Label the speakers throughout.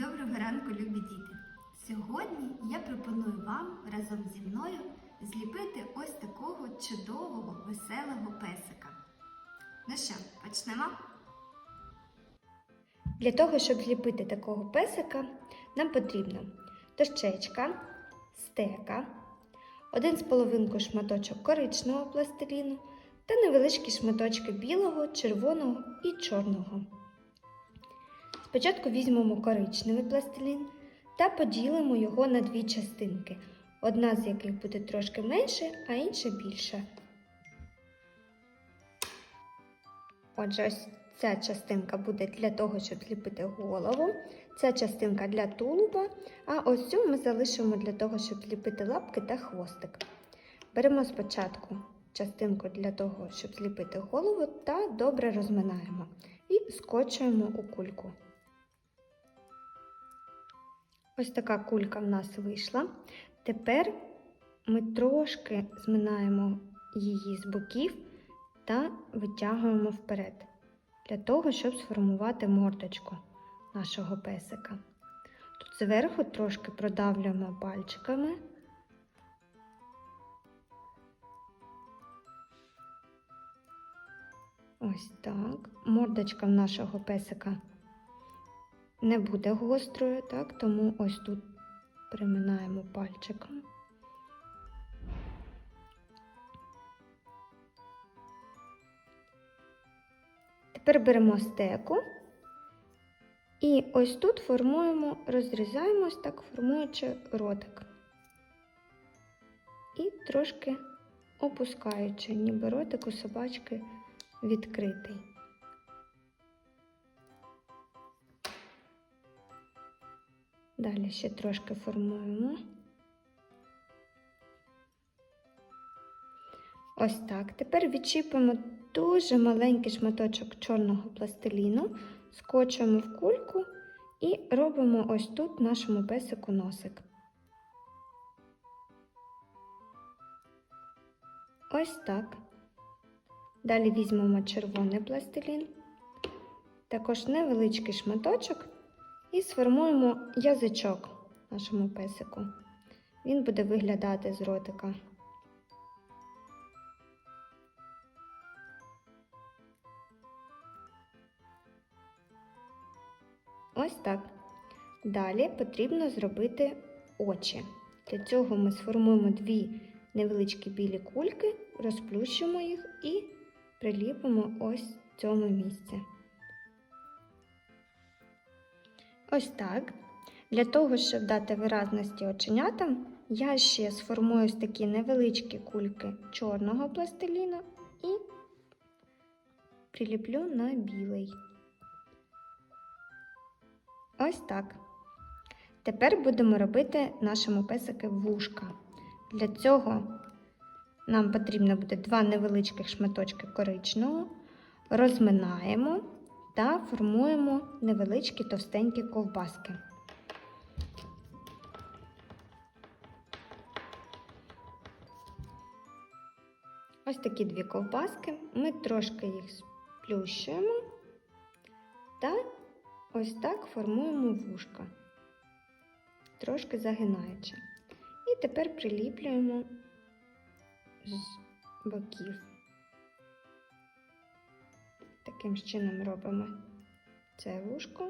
Speaker 1: Доброго ранку, любі діти! Сьогодні я пропоную вам разом зі мною зліпити ось такого чудового, веселого песика. Ну що, почнемо? Для того, щоб зліпити такого песика, нам потрібно дощечка, стека, один з половинкою шматочок коричневого пластиліну та невеличкі шматочки білого, червоного і чорного. Спочатку візьмемо коричневий пластилін та поділимо його на дві частинки, одна з яких буде трошки менше, а інша більша. Отже, ось ця частинка буде для того, щоб зліпити голову, ця частинка для тулуба, а ось цю ми залишимо для того, щоб зліпити лапки та хвостик. Беремо спочатку частинку для того, щоб зліпити голову, та добре розминаємо і скочуємо у кульку. Ось така кулька в нас вийшла. Тепер ми трошки зминаємо її з боків та витягуємо вперед, для того, щоб сформувати мордочку нашого песика. Тут зверху трошки продавлюємо пальчиками. Ось так. Мордочка в нашого песика не буде гострою, так? тому ось тут приминаємо пальчиком. Тепер беремо стеку і ось тут формуємо, розрізаємо ось так, формуючи ротик. І трошки опускаючи, ніби ротик у собачки відкритий. Далі ще трошки формуємо. Ось так. Тепер відчіпимо дуже маленький шматочок чорного пластиліну, скочуємо в кульку і робимо ось тут нашому песику носик. Ось так. Далі візьмемо червоний пластилін, також невеличкий шматочок. І сформуємо язичок нашому песику. Він буде виглядати з ротика. Ось так. Далі потрібно зробити очі. Для цього ми сформуємо дві невеличкі білі кульки, розплющимо їх і приліпимо ось в цьому місці. Ось так. Для того, щоб дати виразності оченятам, я ще сформую ось такі невеличкі кульки чорного пластиліну і приліплю на білий. Ось так. Тепер будемо робити нашому песики вушка. Для цього нам потрібно буде два невеличких шматочки коричневого, розминаємо та формуємо невеличкі товстенькі ковбаски. Ось такі дві ковбаски. Ми трошки їх сплющуємо та ось так формуємо вушка, трошки загинаючи. І тепер приліплюємо з боків. Таким чином робимо це вушко.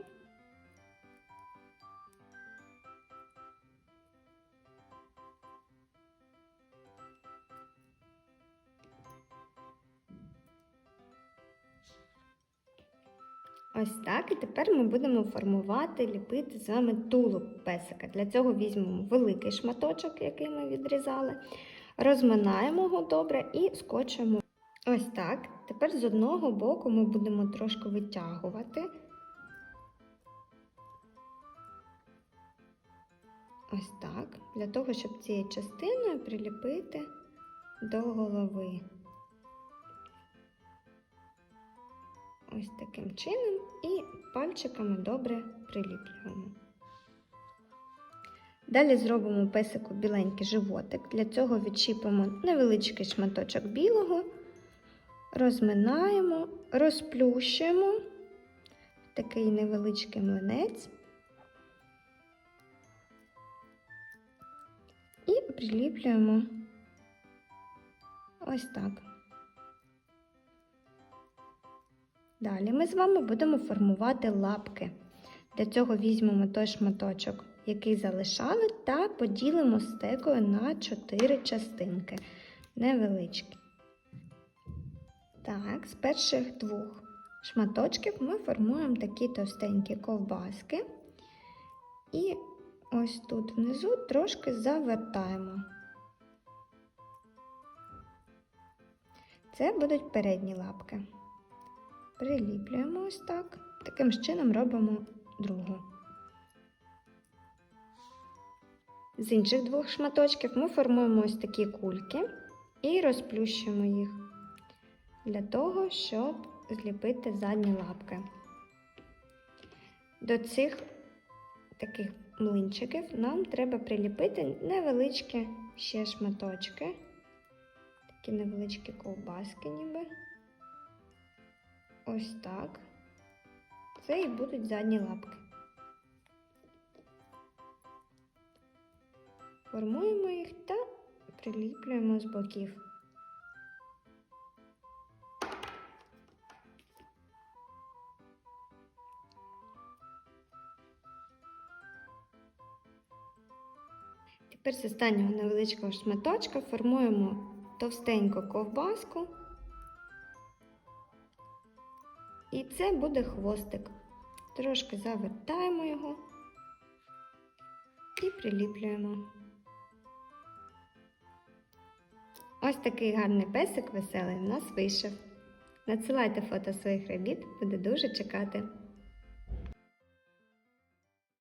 Speaker 1: Ось так, і тепер ми будемо формувати, ліпити з вами тулуб песика. Для цього візьмемо великий шматочок, який ми відрізали, розминаємо його добре і скочуємо. Ось так. Тепер з одного боку ми будемо трошки витягувати. Ось так, для того, щоб цією частиною приліпити до голови. Ось таким чином і пальчиками добре приліплюємо. Далі зробимо песику біленький животик. Для цього відчіпимо невеличкий шматочок білого, розминаємо, розплющуємо такий невеличкий млинець і приліплюємо ось так. Далі ми з вами будемо формувати лапки. Для цього візьмемо той шматочок, який залишали, та поділимо стекою на 4 частинки невеличкі. Так, з перших двох шматочків ми формуємо такі товстенькі ковбаски. І ось тут внизу трошки завертаємо. Це будуть передні лапки. Приліплюємо ось так. Таким чином робимо другу. З інших двох шматочків ми формуємо ось такі кульки і розплющуємо їх для того, щоб зліпити задні лапки. До цих таких млинчиків нам треба приліпити невеличкі ще шматочки, такі невеличкі ковбаски ніби. Ось так. Це і будуть задні лапки. Формуємо їх та приліплюємо з боків. Тепер з останнього невеличкого шматочка формуємо товстеньку ковбаску. І це буде хвостик. Трошки завертаємо його і приліплюємо. Ось такий гарний песик веселий в нас вийшов. Надсилайте фото своїх робіт, буду дуже чекати.